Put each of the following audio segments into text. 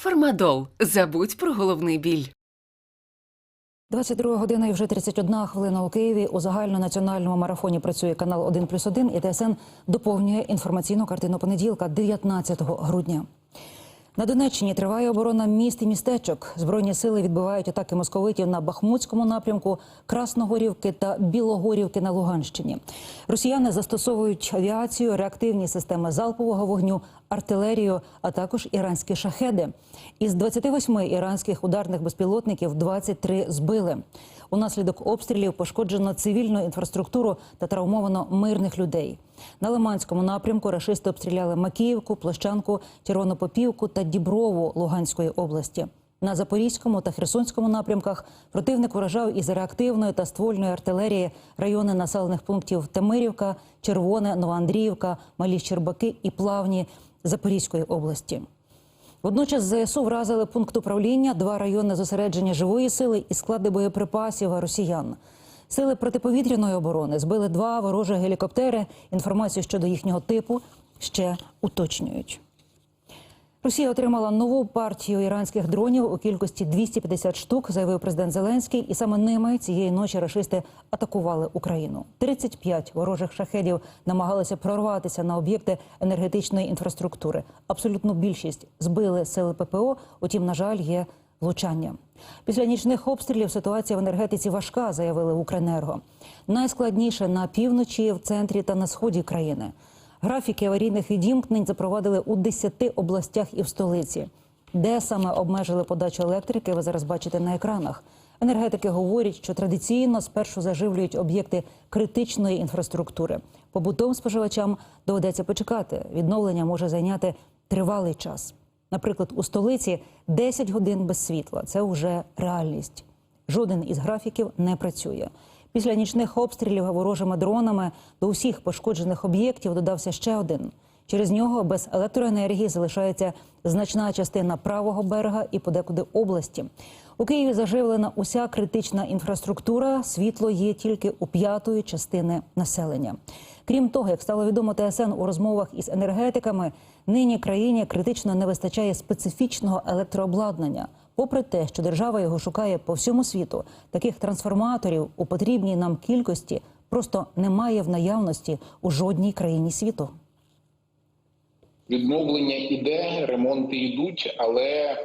Фармадол. Забудь про головний біль. 22 година і вже 31 хвилина у Києві. У загальнонаціональному марафоні працює канал 1 плюс 1 і ТСН доповнює інформаційну картину понеділка, 19 грудня. На Донеччині триває оборона міст і містечок. Збройні сили відбивають атаки московитів на Бахмутському напрямку, Красногорівки та Білогорівки на Луганщині. Росіяни застосовують авіацію, реактивні системи залпового вогню, артилерію, а також іранські шахеди. Із 28 іранських ударних безпілотників 23 збили. Унаслідок обстрілів пошкоджено цивільну інфраструктуру та травмовано мирних людей. На Лиманському напрямку рашисти обстріляли Макіївку, Площанку, Червонопопівку та Діброву Луганської області. На Запорізькому та Херсонському напрямках противник вражав із реактивної та ствольної артилерії райони населених пунктів Темирівка, Червоне, Новоандріївка, Малі Щербаки і Плавні Запорізької області. Водночас ЗСУ вразили пункт управління, два райони зосередження живої сили і склади боєприпасів росіян. Сили протиповітряної оборони збили два ворожі гелікоптери. Інформацію щодо їхнього типу ще уточнюють. Росія отримала нову партію іранських дронів у кількості 250 штук, заявив президент Зеленський, і саме ними цієї ночі рашисти атакували Україну. 35 ворожих шахедів намагалися прорватися на об'єкти енергетичної інфраструктури. Абсолютну більшість збили сили ППО. Утім, на жаль, є влучання. Після нічних обстрілів ситуація в енергетиці важка, заявили в Укренерго. Найскладніше на півночі, в центрі та на сході країни. Графіки аварійних відімкнень запровадили у 10 областях і в столиці. Де саме обмежили подачу електрики, ви зараз бачите на екранах. Енергетики говорять, що традиційно спершу заживлюють об'єкти критичної інфраструктури. Побутовим споживачам доведеться почекати. Відновлення може зайняти тривалий час. Наприклад, у столиці 10 годин без світла це вже реальність. Жоден із графіків не працює. Після нічних обстрілів ворожими дронами до усіх пошкоджених об'єктів додався ще один. Через нього без електроенергії залишається значна частина правого берега і подекуди області. У Києві заживлена уся критична інфраструктура. Світло є тільки у п'ятої частини населення. Крім того, як стало відомо ТСН у розмовах із енергетиками, нині країні критично не вистачає специфічного електрообладнання. Попри те, що держава його шукає по всьому світу, таких трансформаторів у потрібній нам кількості просто немає в наявності у жодній країні світу. Відновлення іде, ремонти йдуть, але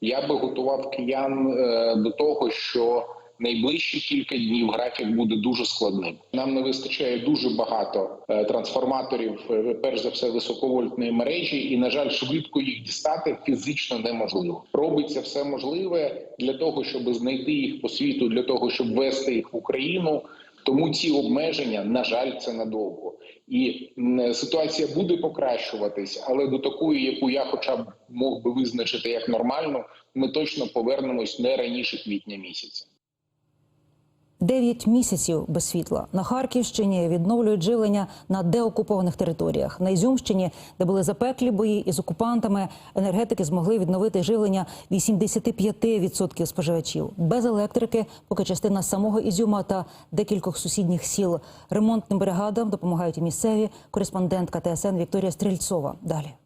я би готував киян е, до того, що найближчі кілька днів графік буде дуже складним. Нам не вистачає дуже багато е, трансформаторів, е, перш за все високовольтної мережі, і на жаль, швидко їх дістати фізично неможливо. Робиться все можливе для того, щоб знайти їх по світу, для того, щоб вести їх в Україну. Тому ці обмеження, на жаль, це надовго, і ситуація буде покращуватись, але до такої, яку я, хоча б мог би визначити як нормальну, ми точно повернемось не раніше квітня місяця. Дев'ять місяців без світла на Харківщині відновлюють живлення на деокупованих територіях. На Ізюмщині, де були запеклі бої із окупантами, енергетики змогли відновити живлення 85% споживачів без електрики, поки частина самого Ізюма та декількох сусідніх сіл. Ремонтним бригадам допомагають місцеві. Кореспондентка ТСН Вікторія Стрільцова. Далі.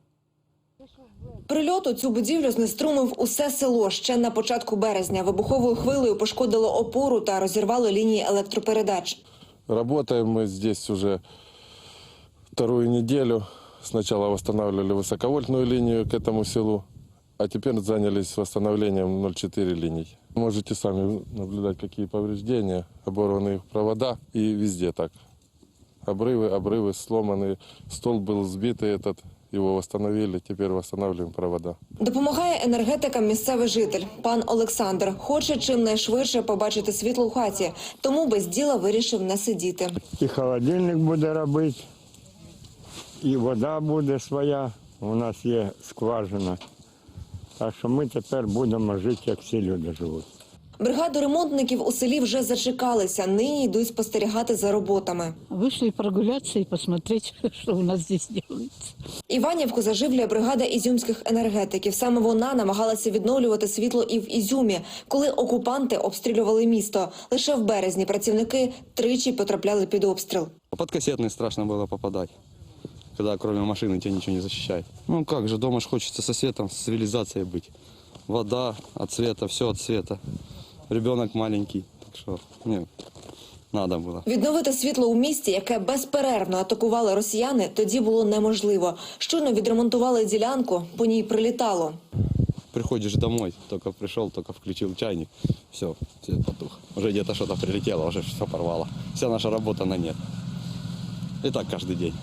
Прильот у цю будівлю знеструмив усе село ще на початку березня. Вибуховою хвилею пошкодило опору та розірвало лінії електропередач. Работаем мы здесь уже вторую неделю. Сначала восстанавливали высоковольтную линию к этому селу, а теперь занялись восстановлением 0,4 линий. Можете сами наблюдать, какие повреждения, оборванные провода и везде так. Обрывы, обрывы сломанные, стол был сбитый этот, его восстановили, теперь восстанавливаем провода. Допомагає енергетикам місцевий житель пан Олександр. Хоче чим найшвидше побачити світло в хаті, тому без діла вирішив не сидіти. І холодильник буде робити, і вода буде своя. У нас є скважина. Так що ми тепер будемо жити, як всі люди живуть. Бригаду ремонтників у селі вже зачекалися. Нині йдуть спостерігати за роботами. Вышли прогуляться и посмотреть, что у нас здесь делается. Іванівку заживлює бригада ізюмських енергетиків. Саме вона намагалася відновлювати світло і в Ізюмі, коли окупанти обстрілювали місто. Лише в березні працівники тричі потрапляли під обстріл. Под кассетный страшно было попадать. когда кроме машины тебя ничего не защищает. Ну как же, дома ж хочется со светом, с цивилизацией быть. Вода от света, все от света. Ребенок маленький, так что мне надо было. Відновити світло у місті, яке безперервно атакували росіяни, тоді було неможливо. Щойно відремонтували ділянку, по ній прилітало. Приходишь домой, только пришел, только включил чайник, все, свет потух. Уже где-то что-то прилетело, уже все порвало. Вся наша работа на нет. И так каждый день.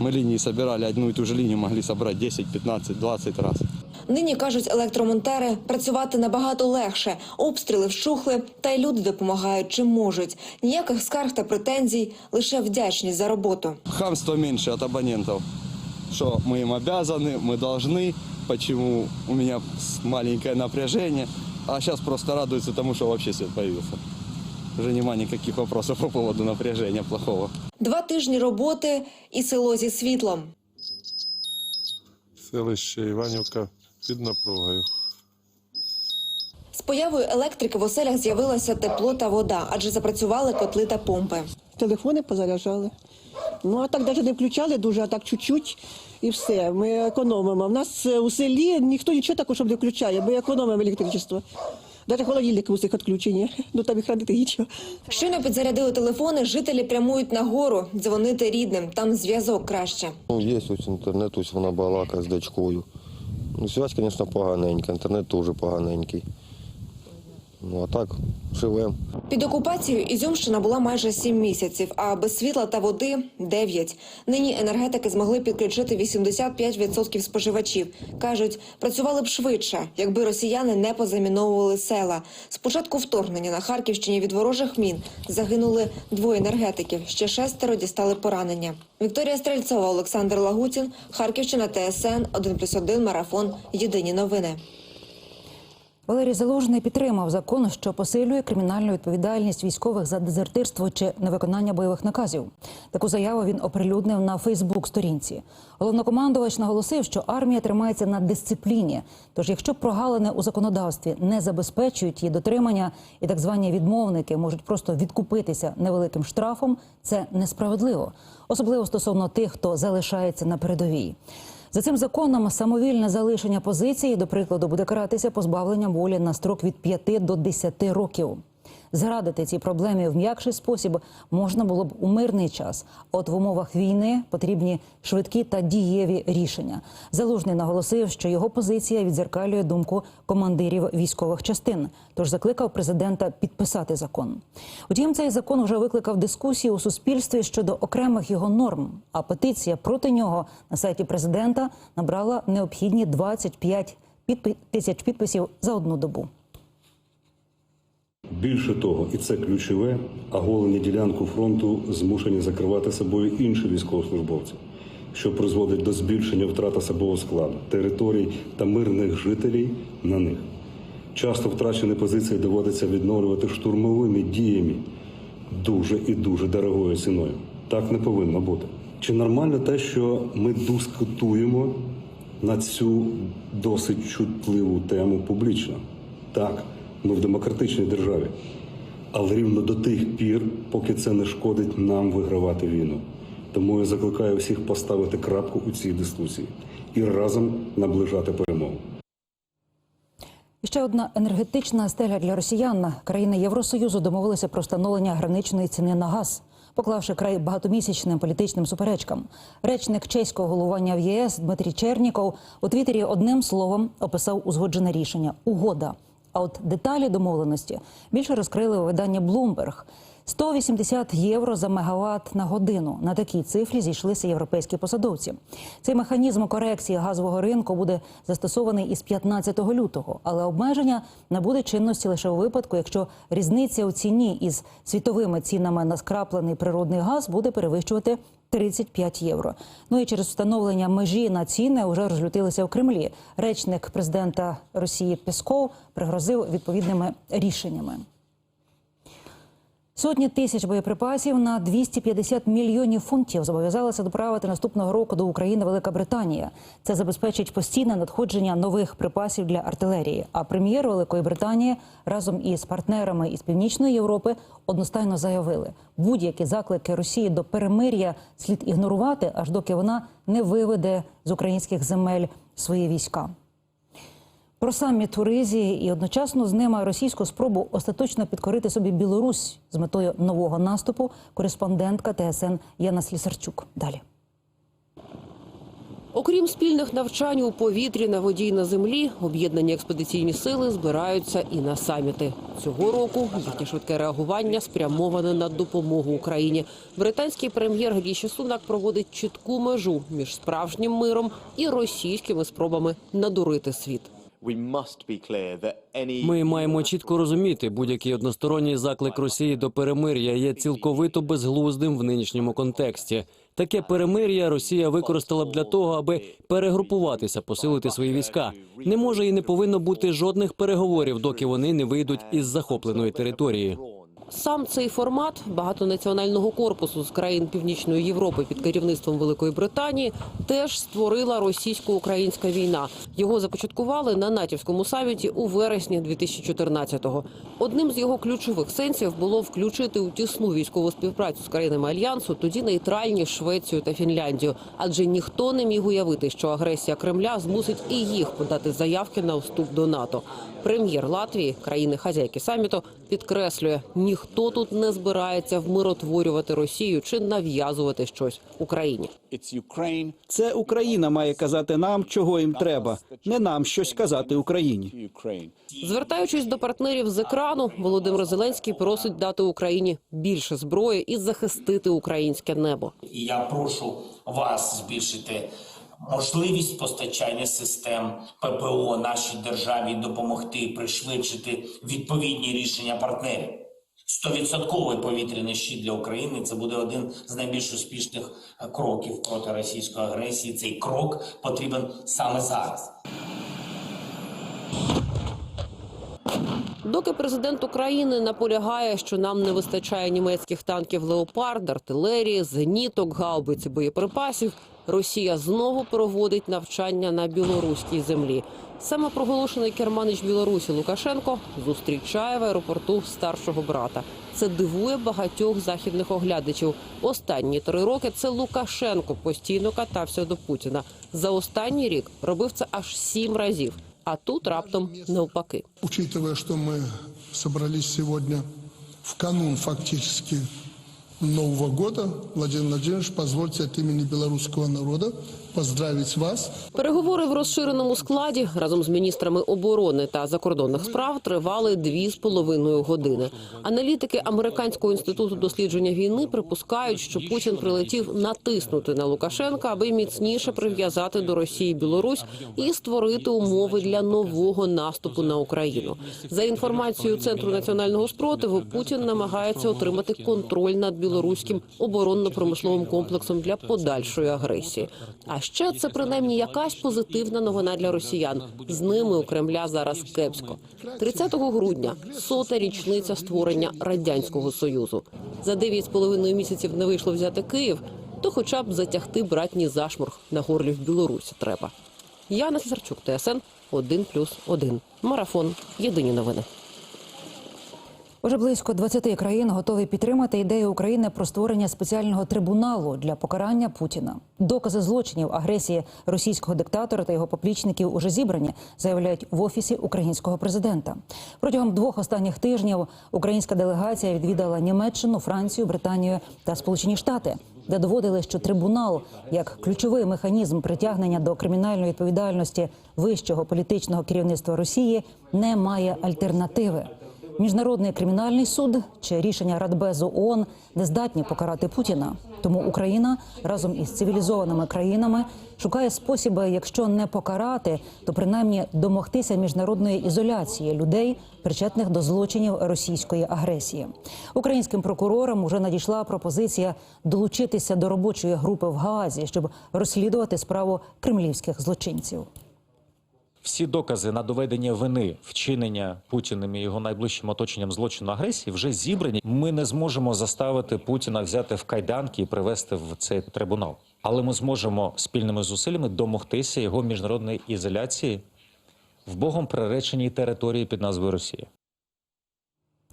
Мы линии собирали, одну и ту же линию могли собрать 10, 15, 20 раз. Нині кажуть електромонтери, працювати набагато легше. Обстріли вщухли, та й люди допомагають чим можуть. Ніяких скарг та претензій, лише вдячність за роботу. Хамство меньше от абонентов. Что мы им обязаны, мы должны, почему у меня с- маленькое напряжение. А сейчас просто радуются тому, что вообще свет появился. Уже нема никаких вопросов по поводу напряжения плохого. Два тижні роботи і село зі світлом. Селище Іванівка під напругою. З появою електрики в оселях з'явилося тепло та вода, адже запрацювали котли та помпи. Телефони позаряджали. Ну, а так навіть не включали дуже, а так чуть-чуть і все. Ми економимо. У нас е, у селі ніхто нічого такого, щоб не включає, ми економимо електричество. Навіть холодильники у всіх відключені. Ну там і хранити нічого. Щойно підзарядили телефони, жителі прямують на гору, дзвонити рідним, там зв'язок краще. Ну, є ось інтернет, ось вона балакає з дочкою. Ну, связь, звісно, поганенька, інтернет теж поганенький. Ну, а так, живемо. Під окупацією Ізюмщина була майже сім місяців, а без світла та води – дев'ять. Нині енергетики змогли підключити 85% споживачів. Кажуть, працювали б швидше, якби росіяни не позаміновували села. З початку вторгнення на Харківщині від ворожих мін загинули двоє енергетиків, ще шестеро дістали поранення. Вікторія Стрельцова, Олександр Лагутін, Харківщина, ТСН, 1+,1, Марафон, Єдині новини. Валерій Залужний підтримав закон, що посилює кримінальну відповідальність військових за дезертирство чи невиконання бойових наказів. Таку заяву він оприлюднив на Фейсбук-сторінці. Головнокомандувач наголосив, що армія тримається на дисципліні. Тож, якщо прогалини у законодавстві не забезпечують її дотримання, і так звані відмовники можуть просто відкупитися невеликим штрафом, це несправедливо, особливо стосовно тих, хто залишається на передовій. За цим законом самовільне залишення позиції, до прикладу, буде каратися позбавленням волі на строк від 5 до 10 років. Зрадити цій проблемі в м'якший спосіб можна було б у мирний час. От в умовах війни потрібні швидкі та дієві рішення. Залужний наголосив, що його позиція відзеркалює думку командирів військових частин. Тож закликав президента підписати закон. Утім, цей закон вже викликав дискусії у суспільстві щодо окремих його норм. А петиція проти нього на сайті президента набрала необхідні 25 підпи- тисяч підписів за одну добу. Більше того, і це ключове, оголені ділянку фронту змушені закривати собою інші військовослужбовці, що призводить до збільшення втрат особового складу, територій та мирних жителів на них. Часто втрачені позиції доводиться відновлювати штурмовими діями дуже і дуже дорогою ціною. Так не повинно бути. Чи нормально те, що ми дискутуємо на цю досить чутливу тему публічно? Так, ми в демократичній державі. Але рівно до тих пір, поки це не шкодить нам вигравати війну. Тому я закликаю всіх поставити крапку у цій дискусії і разом наближати перемогу. Ще одна енергетична стеля для росіян. Країни Євросоюзу домовилися про встановлення граничної ціни на газ, поклавши край багатомісячним політичним суперечкам. Речник чеського головування в ЄС Дмитрій Черніков у Твіттері одним словом описав узгоджене рішення угода. А от деталі домовленості більше розкрили у виданні Bloomberg. 180 євро за мегаватт на годину. На такій цифрі зійшлися європейські посадовці. Цей механізм корекції газового ринку буде застосований із 15 лютого, але обмеження набуде чинності лише у випадку, якщо різниця у ціні із світовими цінами на скраплений природний газ буде перевищувати 35 євро. Ну і через встановлення межі на ціни вже розлютилися в Кремлі. Речник президента Росії Песков пригрозив відповідними рішеннями. Сотні тисяч боєприпасів на 250 мільйонів фунтів зобов'язалася доправити наступного року до України Велика Британія. Це забезпечить постійне надходження нових припасів для артилерії. А прем'єр Великої Британії разом із партнерами із північної Європи одностайно заявили, будь-які заклики Росії до перемир'я слід ігнорувати, аж доки вона не виведе з українських земель свої війська. Про саміт у Ризі і одночасно з ними російську спробу остаточно підкорити собі Білорусь з метою нового наступу. Кореспондентка ТСН Яна Слісарчук. Далі. Окрім спільних навчань у повітрі, на воді й на землі, об'єднані експедиційні сили збираються і на саміти. Цього року їхнє швидке реагування спрямоване на допомогу Україні. Британський прем'єр Ріші Сунак проводить чітку межу між справжнім миром і російськими спробами надурити світ. Ми маємо чітко розуміти, будь-який односторонній заклик Росії до перемир'я є цілковито безглуздим в нинішньому контексті. Таке перемир'я Росія використала б для того, аби перегрупуватися, посилити свої війська. Не може і не повинно бути жодних переговорів, доки вони не вийдуть із захопленої території. Сам цей формат багатонаціонального корпусу з країн Північної Європи під керівництвом Великої Британії теж створила російсько-українська війна. Його започаткували на натівському саміті у вересні 2014-го. Одним з його ключових сенсів було включити у тісну військову співпрацю з країнами альянсу, тоді нейтральні Швецію та Фінляндію. Адже ніхто не міг уявити, що агресія Кремля змусить і їх подати заявки на вступ до НАТО. Прем'єр Латвії, країни хазяйки саміту, підкреслює, ніхто тут не збирається вмиротворювати Росію чи нав'язувати щось Україні. Це Україна має казати нам, чого їм треба, не нам щось казати Україні. Звертаючись до партнерів з екрану, Володимир Зеленський просить дати Україні більше зброї і захистити українське небо. І я прошу вас збільшити можливість постачання систем ППО нашій державі, допомогти пришвидшити відповідні рішення партнерів. Стовідсотковий повітряний щит для України це буде один з найбільш успішних кроків проти російської агресії. Цей крок потрібен саме зараз. Доки президент України наполягає, що нам не вистачає німецьких танків леопард, артилерії, зеніток, гаубиці, боєприпасів, Росія знову проводить навчання на білоруській землі. Саме проголошений керманич Білорусі Лукашенко зустрічає в аеропорту старшого брата. Це дивує багатьох західних оглядачів. Останні три роки це Лукашенко постійно катався до Путіна. За останній рік робив це аж сім разів. А тут раптом навпаки. Учитывая, что мы зібралися сегодня в канун фактически Нового года, Владимир Владимирович, позвольте от имени белорусского народа поздравить вас Переговори в розширеному складі разом з міністрами оборони та закордонних справ тривали дві з половиною години. Аналітики американського інституту дослідження війни припускають, що Путін прилетів натиснути на Лукашенка, аби міцніше прив'язати до Росії Білорусь і створити умови для нового наступу на Україну. За інформацією центру національного спротиву, Путін намагається отримати контроль над білоруським оборонно-промисловим комплексом для подальшої агресії. А ще це принаймні якась позитивна новина для росіян. З ними у Кремля зараз кепсько. 30 грудня сота річниця створення радянського союзу. За 9,5 місяців не вийшло взяти Київ, то хоча б затягти братній зашморг на горлі в Білорусі треба. Яна Сесарчук, ТСН 1+,1. Марафон. Єдині новини. Уже близько 20 країн готові підтримати ідею України про створення спеціального трибуналу для покарання Путіна. Докази злочинів агресії російського диктатора та його поплічників уже зібрані, заявляють в офісі українського президента. Протягом двох останніх тижнів українська делегація відвідала Німеччину, Францію, Британію та Сполучені Штати, де доводили, що трибунал як ключовий механізм притягнення до кримінальної відповідальності вищого політичного керівництва Росії не має альтернативи. Міжнародний кримінальний суд чи рішення Радбезу ООН не здатні покарати Путіна. Тому Україна разом із цивілізованими країнами шукає спосіби, якщо не покарати, то принаймні домогтися міжнародної ізоляції людей, причетних до злочинів російської агресії. Українським прокурорам уже надійшла пропозиція долучитися до робочої групи в Гаазі, щоб розслідувати справу кремлівських злочинців. Всі докази на доведення вини вчинення Путіним і його найближчим оточенням злочину агресії вже зібрані. Ми не зможемо заставити Путіна взяти в кайданки і привести в цей трибунал. Але ми зможемо спільними зусиллями домогтися його міжнародної ізоляції в богом приреченій території під назвою Росія.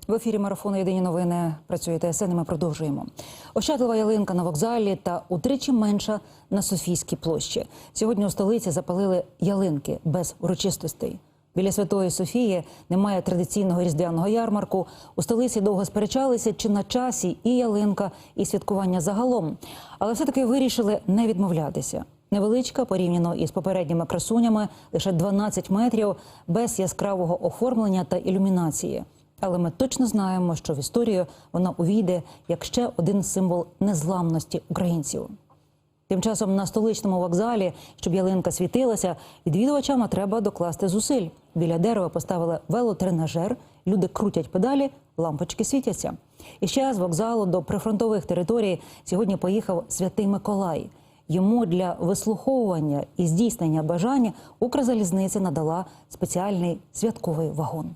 В ефірі марафону Єдині новини працює ТСН. Ми продовжуємо. Ощадлива ялинка на вокзалі та утричі менша на Софійській площі. Сьогодні у столиці запалили ялинки без урочистостей. Біля Святої Софії немає традиційного різдвяного ярмарку. У столиці довго сперечалися, чи на часі і ялинка, і святкування загалом. Але все-таки вирішили не відмовлятися. Невеличка порівняно із попередніми красунями, лише 12 метрів, без яскравого оформлення та ілюмінації. Але ми точно знаємо, що в історію вона увійде як ще один символ незламності українців. Тим часом на столичному вокзалі, щоб ялинка світилася, відвідувачам треба докласти зусиль. Біля дерева поставили велотренажер, люди крутять педалі, лампочки світяться. І ще з вокзалу до прифронтових територій сьогодні поїхав святий Миколай. Йому для вислуховування і здійснення бажання Укрзалізниця надала спеціальний святковий вагон.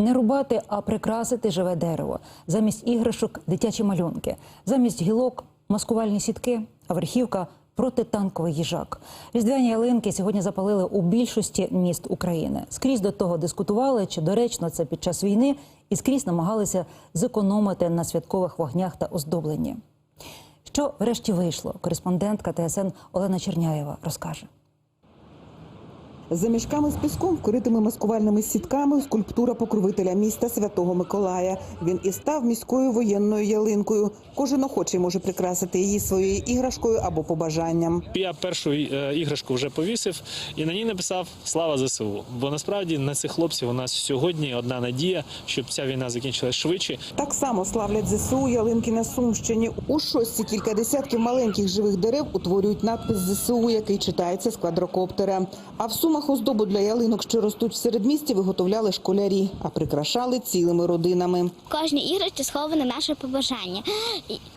Не рубати, а прикрасити живе дерево. Замість іграшок дитячі малюнки, замість гілок маскувальні сітки, а верхівка протитанковий їжак. Різдвяні ялинки сьогодні запалили у більшості міст України. Скрізь до того дискутували, чи доречно це під час війни, і скрізь намагалися зекономити на святкових вогнях та оздобленні. Що врешті вийшло? Кореспондентка ТСН Олена Черняєва розкаже. За мішками з піском, вкритими маскувальними сітками, скульптура покровителя міста Святого Миколая. Він і став міською воєнною ялинкою. Кожен охочий може прикрасити її своєю іграшкою або побажанням. Я першу е, іграшку вже повісив і на ній написав Слава ЗСУ. Бо насправді на цих хлопців у нас сьогодні одна надія, щоб ця війна закінчилась швидше. Так само славлять ЗСУ ялинки на Сумщині. У шостці кілька десятків маленьких живих дерев утворюють надпис ЗСУ, який читається з квадрокоптера. А в Сумах оздобу для ялинок, що ростуть в середмісті, виготовляли школярі, а прикрашали цілими родинами. В кожній іграшці сховане наше побажання,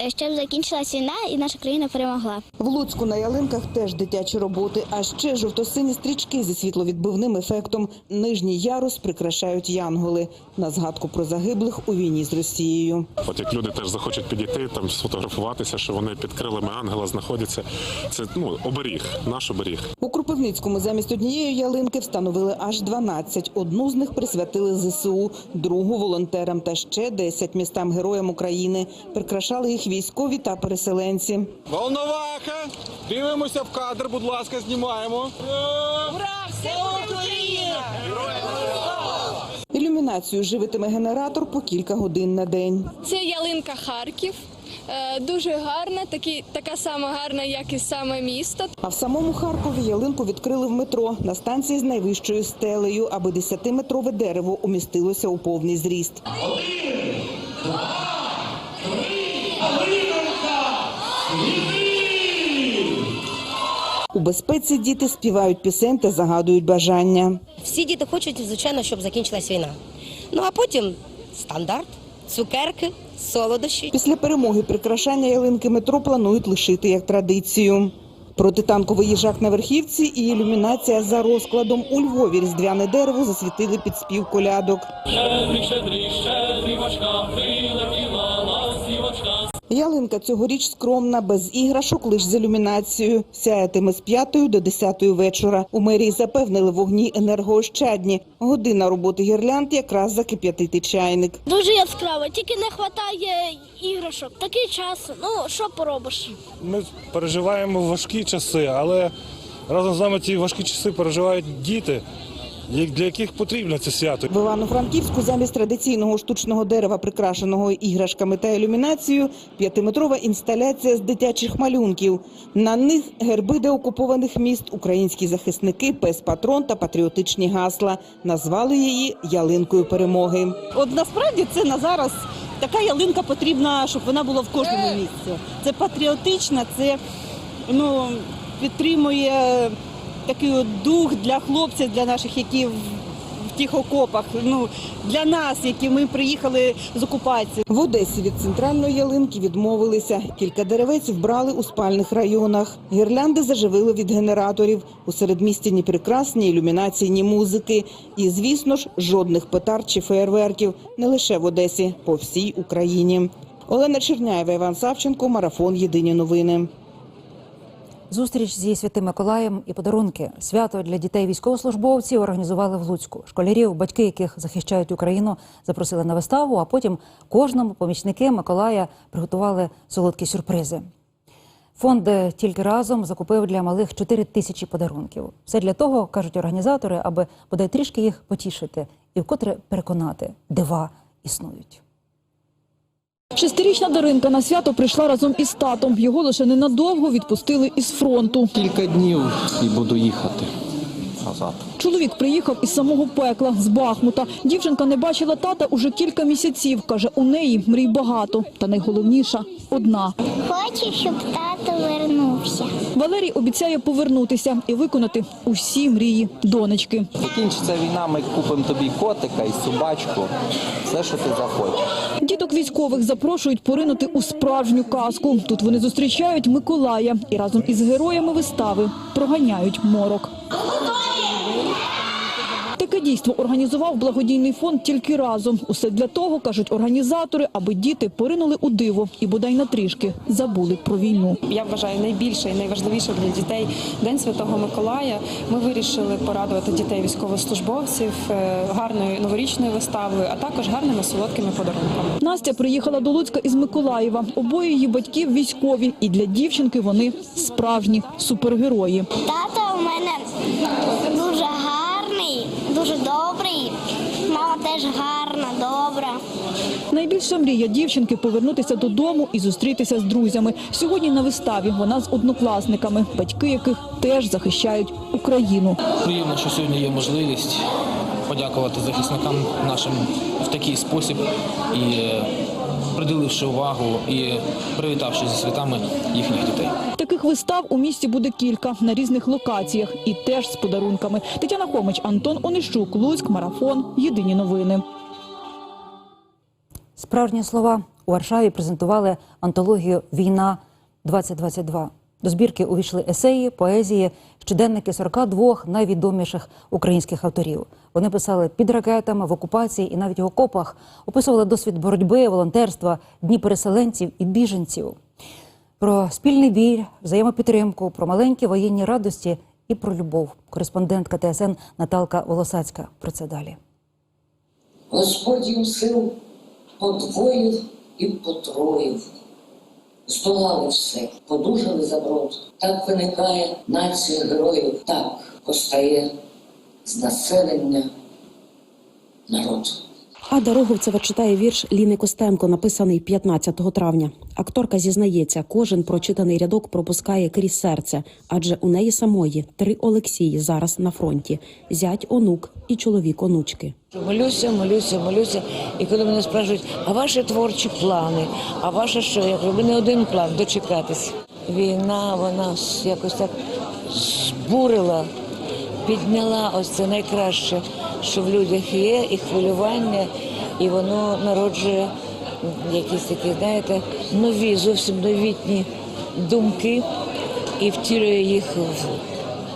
е, щоб закінчилась війна і наша країна перемогла. В Луцьку на ялинках теж дитячі роботи, а ще жовто-сині стрічки зі світловідбивним ефектом. Нижній ярус прикрашають янголи на згадку про загиблих у війні з Росією. От як люди теж захочуть підійти, там сфотографуватися, що вони під крилами ангела знаходяться. Це ну оберіг, наш оберіг. У Кропивницькому замість однієї ялинки встановили аж 12. Одну з них присвятили ЗСУ, другу волонтерам та ще 10 містам героям України. Прикрашали їх військові та переселенці. Волноваха! Дивимося в кадр, будь ласка, знімаємо. Ура! Все Україна! Ілюмінацію живитиме генератор по кілька годин на день. Це ялинка Харків. Е, Дуже гарна, такі, така сама гарна, як і саме місто. А в самому Харкові ялинку відкрили в метро на станції з найвищою стелею, аби 10-метрове дерево умістилося у повний зріст. У безпеці діти співають пісень та загадують бажання. Всі діти хочуть, звичайно, щоб закінчилась війна. Ну а потім стандарт, цукерки, солодощі. Після перемоги прикрашання ялинки метро планують лишити як традицію. Протитанковий їжак на верхівці і ілюмінація за розкладом у Львові різдвяне дерево засвітили під спів колядок. Щедрик, щедрик, ластівочка. Ялинка цьогоріч скромна, без іграшок, лише з ілюмінацією. Сяятиме з п'ятої до десятої вечора. У мерії запевнили вогні енергоощадні. Година роботи гірлянд якраз закип'ятити чайник. Дуже яскраво, тільки не вистачає іграшок. Такий час. Ну що поробиш? Ми переживаємо важкі часи, але разом з нами ці важкі часи переживають діти, для яких потрібно це свято. В Івано-Франківську замість традиційного штучного дерева, прикрашеного іграшками та ілюмінацією, п'ятиметрова інсталяція з дитячих малюнків. На них герби деокупованих міст, українські захисники, пес патрон та патріотичні гасла. Назвали її ялинкою перемоги. От насправді це на зараз така ялинка потрібна, щоб вона була в кожному місці. Це патріотична, це ну, підтримує такий от дух для хлопців, для наших, які в, тих окопах. Ну, для нас, які ми приїхали з окупації. В Одесі від центральної ялинки відмовилися. Кілька деревець вбрали у спальних районах. Гірлянди заживили від генераторів. У середмісті ні прикрас, ні ілюмінації, ні музики. І, звісно ж, жодних петард чи феєрверків. Не лише в Одесі, по всій Україні. Олена Черняєва, Іван Савченко, Марафон. Єдині новини. Зустріч зі святим Миколаєм і подарунки. Свято для дітей військовослужбовців організували в Луцьку. Школярів, батьки яких захищають Україну, запросили на виставу. А потім кожному помічники Миколая приготували солодкі сюрпризи. Фонд тільки разом закупив для малих 4 тисячі подарунків. Все для того, кажуть організатори, аби бодай трішки їх потішити і вкотре переконати, дива існують. Шестирічна Даринка на свято прийшла разом із татом. Його лише ненадовго відпустили із фронту. Кілька днів і буду їхати назад. Чоловік приїхав із самого пекла з Бахмута. Дівчинка не бачила тата уже кілька місяців. каже, у неї мрій багато, та найголовніша одна. Хочу, щоб тато вернувся. Валерій обіцяє повернутися і виконати усі мрії донечки. Закінчиться війна, ми купимо тобі котика і собачку. Все, що ти захочеш. Діток військових запрошують поринути у справжню казку. Тут вони зустрічають Миколая і разом із героями вистави проганяють морок. Таке дійство організував благодійний фонд тільки разом. Усе для того, кажуть організатори, аби діти поринули у диво і бодай на трішки забули про війну. Я вважаю найбільше і найважливіше для дітей День Святого Миколая. Ми вирішили порадувати дітей військовослужбовців е, гарною новорічною виставою, а також гарними солодкими подарунками. Настя приїхала до Луцька із Миколаєва. Обоє її батьків військові, і для дівчинки вони справжні супергерої. Тато теж гарна, добра. Найбільша мрія дівчинки повернутися додому і зустрітися з друзями. Сьогодні на виставі вона з однокласниками, батьки яких теж захищають Україну. Приємно, що сьогодні є можливість подякувати захисникам нашим в такий спосіб і е, приділивши увагу і привітавши зі святами їхніх дітей. Таких вистав у місті буде кілька на різних локаціях і теж з подарунками. Тетяна Хомич, Антон Онищук, Луцьк, Марафон. Єдині новини. Справжні слова у Варшаві презентували антологію Війна 2022 До збірки увійшли есеї, поезії, щоденники 42 найвідоміших українських авторів. Вони писали під ракетами в окупації і навіть в окопах, описували досвід боротьби, волонтерства, дні переселенців і біженців. Про спільний біль, взаємопідтримку, про маленькі воєнні радості і про любов. Кореспондентка ТСН Наталка Волосацька. Про це далі. Господь сил подвоїв і потроїв. Здолали все, подужали за брод. Так виникає нація героїв, так постає з населення народ. Ада Роговцева читає вірш Ліни Костенко, написаний 15 травня. Акторка зізнається, кожен прочитаний рядок пропускає крізь серце, адже у неї самої три Олексії зараз на фронті: зять, онук і чоловік онучки. Молюся, молюся, молюся. І коли мене спрашують, а ваші творчі плани, а ваше що? Я кажу, «Ви не один план дочекатись. Війна, вона якось так збурила, підняла ось це найкраще, що в людях є, і хвилювання, і воно народжує якісь такі, знаєте, нові, зовсім новітні думки і втілює їх в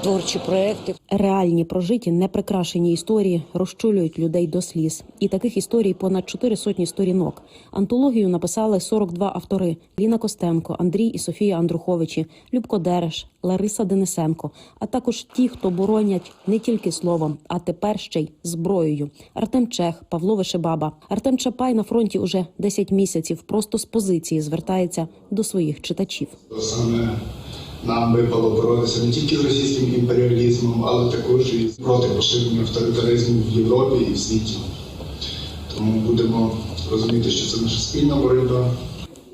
творчі проекти. Реальні прожиті, неприкрашені історії розчулюють людей до сліз. І таких історій понад чотири сотні сторінок. Антологію написали 42 автори: Ліна Костенко, Андрій і Софія Андруховичі, Любко Дереш, Лариса Денисенко, а також ті, хто боронять не тільки словом, а тепер ще й зброєю. Артем Чех, Павло Вишебаба. Артем Чапай на фронті уже 10 місяців. Просто з позиції звертається до своїх читачів. Саме нам випало боротися не тільки з російським імперіалізмом, але також і проти поширення авторитаризму в Європі і в світі. Тому будемо розуміти, що це наша спільна боротьба.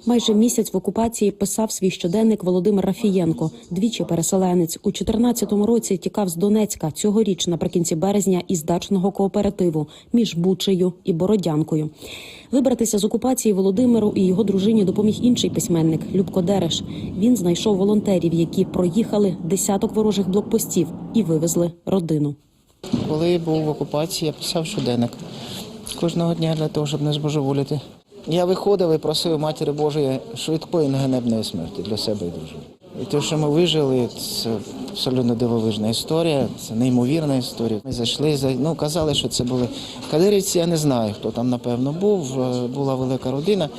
Майже місяць в окупації писав свій щоденник Володимир Рафієнко, двічі переселенець. У 14-му році тікав з Донецька. Цьогоріч наприкінці березня із дачного кооперативу між Бучею і Бородянкою. Вибратися з окупації Володимиру і його дружині допоміг інший письменник Любко Дереш. Він знайшов волонтерів, які проїхали десяток ворожих блокпостів і вивезли родину. Коли був в окупації, я писав щоденник кожного дня для того, щоб не збожеволіти. Я виходив і просив Матері Божої швидкої неганебної смерті для себе і дружини. І те, що ми вижили, це абсолютно дивовижна історія, це неймовірна історія. Ми зайшли, за- ну казали, що це були кадирівці, я не знаю, хто там напевно був. Е, Була велика родина,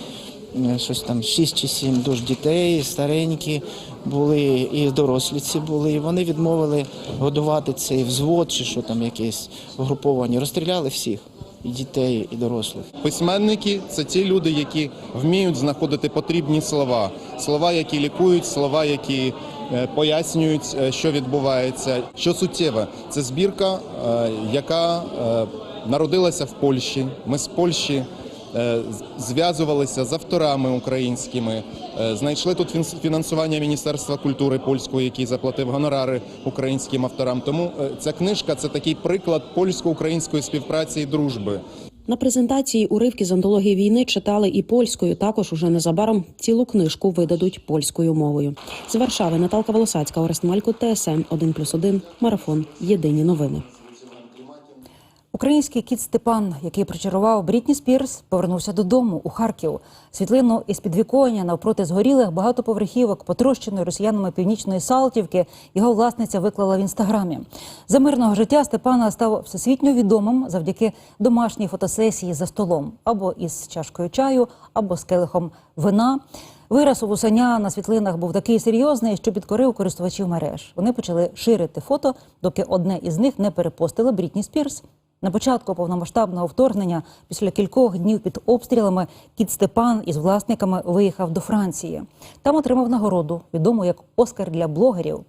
е, щось там 6 чи 7 душ дітей, старенькі були, і дорослі ці були. І вони відмовили годувати цей взвод, чи що там якесь угруповання. Розстріляли всіх. І дітей, і дорослих. Письменники це ті люди, які вміють знаходити потрібні слова, слова, які лікують, слова, які е, пояснюють, е, що відбувається. Що суттєве, це збірка, е, яка народилася в Польщі. Ми з Польщі зв'язувалися з авторами українськими, е, знайшли тут фін- фінансування Міністерства культури польського, який заплатив гонорари українським авторам. Тому е, ця книжка це такий приклад польсько-української співпраці і дружби. На презентації уривки з антології війни читали і польською. Також уже незабаром цілу книжку видадуть польською мовою. З Варшави Наталка Волосацька, Орест Малько, ТСН 1+,1, Марафон. Єдині новини. Український кіт Степан, який причарував Брітні Спірс, повернувся додому у Харків. Світлину із підвіконня навпроти згорілих багатоповерхівок, потрощеної росіянами північної Салтівки, його власниця виклала в інстаграмі. За мирного життя Степана став всесвітньо відомим завдяки домашній фотосесії за столом або із чашкою чаю, або з келихом вина. Вираз у вусаня на світлинах був такий серйозний, що підкорив користувачів мереж. Вони почали ширити фото, доки одне із них не перепостила Брітні Спірс. На початку повномасштабного вторгнення, після кількох днів під обстрілами, кіт Степан із власниками виїхав до Франції. Там отримав нагороду, відому як Оскар для блогерів.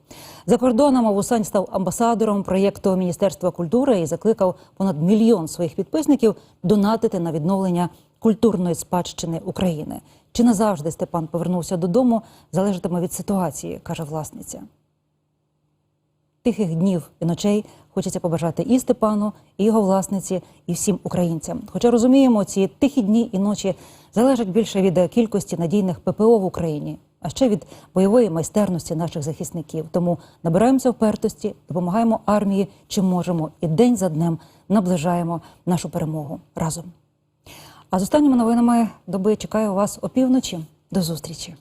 За кордоном Вусань став амбасадором проєкту Міністерства культури і закликав понад мільйон своїх підписників донатити на відновлення культурної спадщини України. Чи назавжди Степан повернувся додому, залежатиме від ситуації, каже власниця. Тихих днів і ночей хочеться побажати і Степану, і його власниці, і всім українцям. Хоча розуміємо, ці тихі дні і ночі залежать більше від кількості надійних ППО в Україні, а ще від бойової майстерності наших захисників. Тому набираємося впертості, допомагаємо армії, чим можемо, і день за днем наближаємо нашу перемогу разом. А з останніми новинами доби чекаю вас опівночі. До зустрічі.